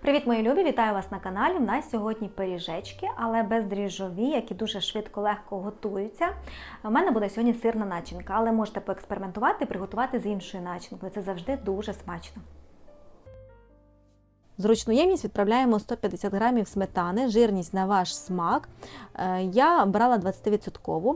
Привіт, мої любі! Вітаю вас на каналі. У нас сьогодні пиріжечки, але бездріжові, які дуже швидко, легко готуються. У мене буде сьогодні сирна начинка, але можете поекспериментувати, приготувати з іншою начинкою. Це завжди дуже смачно. Зручну ємність відправляємо 150 грамів сметани, жирність на ваш смак. Е, Я брала 20%.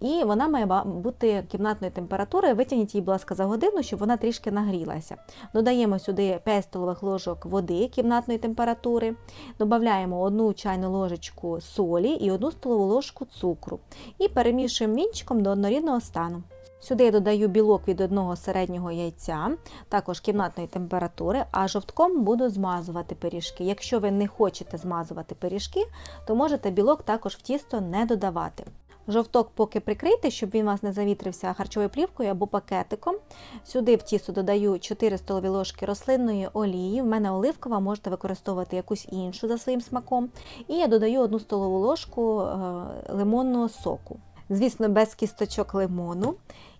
І вона має бути кімнатної температури. Витягніть її, будь ласка, за годину, щоб вона трішки нагрілася. Додаємо сюди 5 столових ложок води кімнатної температури. Додаємо 1 чайну ложечку солі і 1 столову ложку цукру. І перемішуємо вінчиком до однорідного стану. Сюди я додаю білок від одного середнього яйця, також кімнатної температури, а жовтком буду змазувати пиріжки. Якщо ви не хочете змазувати пиріжки, то можете білок також в тісто не додавати. Жовток поки прикрийте, щоб він вас не завітрився харчовою плівкою або пакетиком. Сюди в тісто додаю 4 столові ложки рослинної олії. В мене оливкова, можете використовувати якусь іншу за своїм смаком. І я додаю 1 столову ложку е, лимонного соку. Звісно, без кісточок лимону.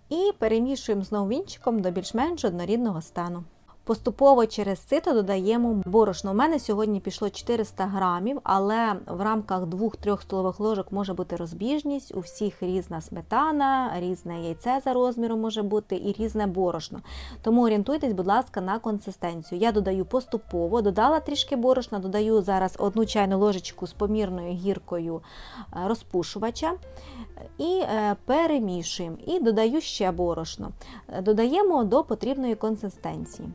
І перемішуємо знову вінчиком до більш-менш однорідного стану. Поступово через сито додаємо борошно. У мене сьогодні пішло 400 грамів, але в рамках 2-3 столових ложок може бути розбіжність. У всіх різна сметана, різне яйце за розміром може бути і різне борошно. Тому орієнтуйтесь, будь ласка, на консистенцію. Я додаю поступово, додала трішки борошна, додаю зараз одну чайну ложечку з помірною гіркою е, розпушувача і е, перемішуємо. І додаю ще борошно. Е, Додаємо до потрібної консистенції.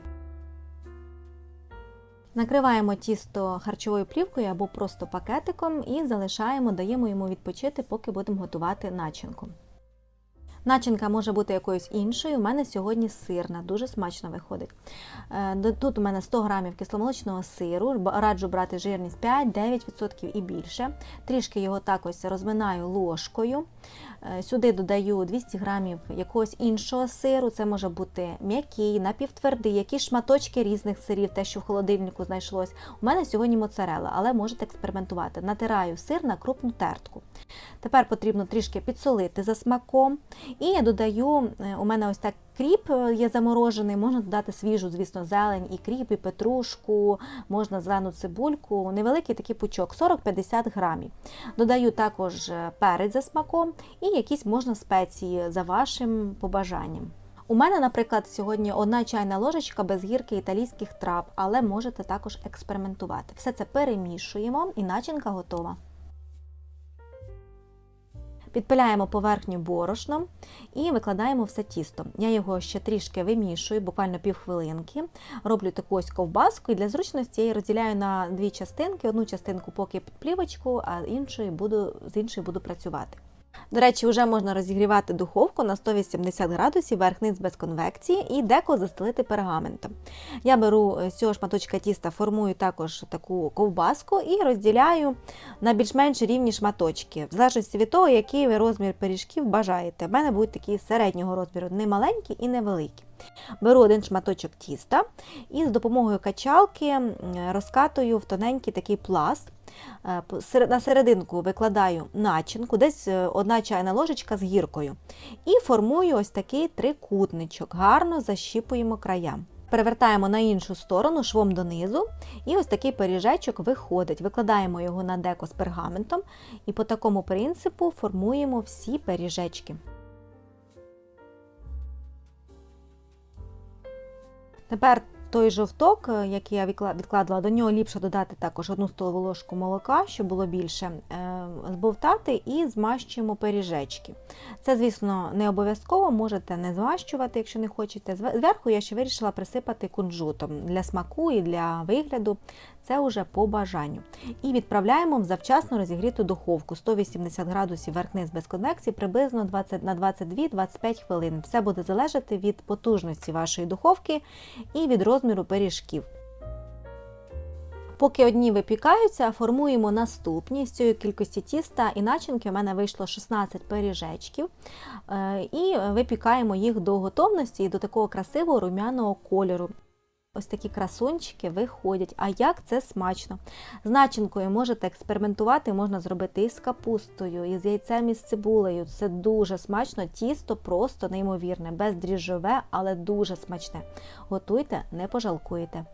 Накриваємо тісто харчовою плівкою або просто пакетиком і залишаємо, даємо йому відпочити, поки будемо готувати начинку. Начинка може бути якоюсь іншою. У мене сьогодні сирна, дуже смачно виходить. Е, Тут у мене 100 грамів кисломолочного сиру, раджу брати жирність 5-9% і більше. Трішки його так ось розминаю ложкою. Е, Сюди додаю 200 грамів якогось іншого сиру. Це може бути м'який, напівтвердий, якісь шматочки різних сирів, те, що в холодильнику знайшлось. У мене сьогодні моцарелла, але можете експериментувати. Натираю сир на крупну тертку. Тепер потрібно трішки підсолити за смаком. І я додаю, е, у мене ось так кріп е, є заморожений, можна додати свіжу, звісно, зелень, і кріп, і петрушку, можна зелену цибульку, невеликий такий пучок, 40-50 грамів. Додаю також е, перець за смаком і якісь можна спеції за вашим побажанням. У мене, наприклад, сьогодні одна чайна ложечка без гірки італійських трав, але можете також експериментувати. Все це перемішуємо і начинка готова. Підпиляємо поверхню борошном і викладаємо все тісто. Я його ще трішки вимішую, буквально півхвилинки. Роблю таку ось ковбаску і для зручності я її розділяю на дві частинки. Одну частинку поки під плівочку, а іншою буду, з іншою буду працювати. До речі, вже можна розігрівати духовку на 180 градусів, верх-низ без конвекції і деко застелити пергаментом. Я беру з цього шматочка тіста, формую також таку ковбаску і розділяю на більш-менш рівні шматочки, в залежності від того, який ви розмір пиріжків бажаєте. У мене будуть такі середнього розміру, не маленькі і невеликі. Беру один шматочок тіста і з допомогою качалки розкатую в тоненький такий пласт. Е, На серединку викладаю начинку, десь е, одна чайна ложечка з гіркою. І формую ось такий трикутничок. Гарно защіпуємо края. Перевертаємо на іншу сторону швом донизу, і ось такий пиріжечок виходить. Викладаємо його на деко з пергаментом, і по такому принципу формуємо всі пиріжечки. Тепер той жовток, е, який я відкладала, до нього ліпше додати також одну столову ложку молока, щоб було більше, е, збовтати і змащуємо пиріжечки. Це, звісно, не обов'язково, можете не змащувати, якщо не хочете. Зверху я ще вирішила присипати кунжутом для смаку і для вигляду. Це вже по бажанню. І відправляємо в завчасно розігріту духовку 180 градусів верх-низ без конвекції приблизно 20 на 22-25 хвилин. Все буде залежати від потужності вашої духовки і від розміру пиріжків. Поки одні випікаються, формуємо наступні з цієї кількості тіста і начинки. У мене вийшло 16 пиріжечків. Е, І випікаємо їх до готовності і до такого красивого румяного кольору. Ось такі красунчики виходять. А як це смачно! З начинкою можете експериментувати, можна зробити і з капустою, і з яйцем, і з цибулею. Це дуже смачно, тісто просто неймовірне, бездріжджове, але дуже смачне. Готуйте, не пожалкуєте.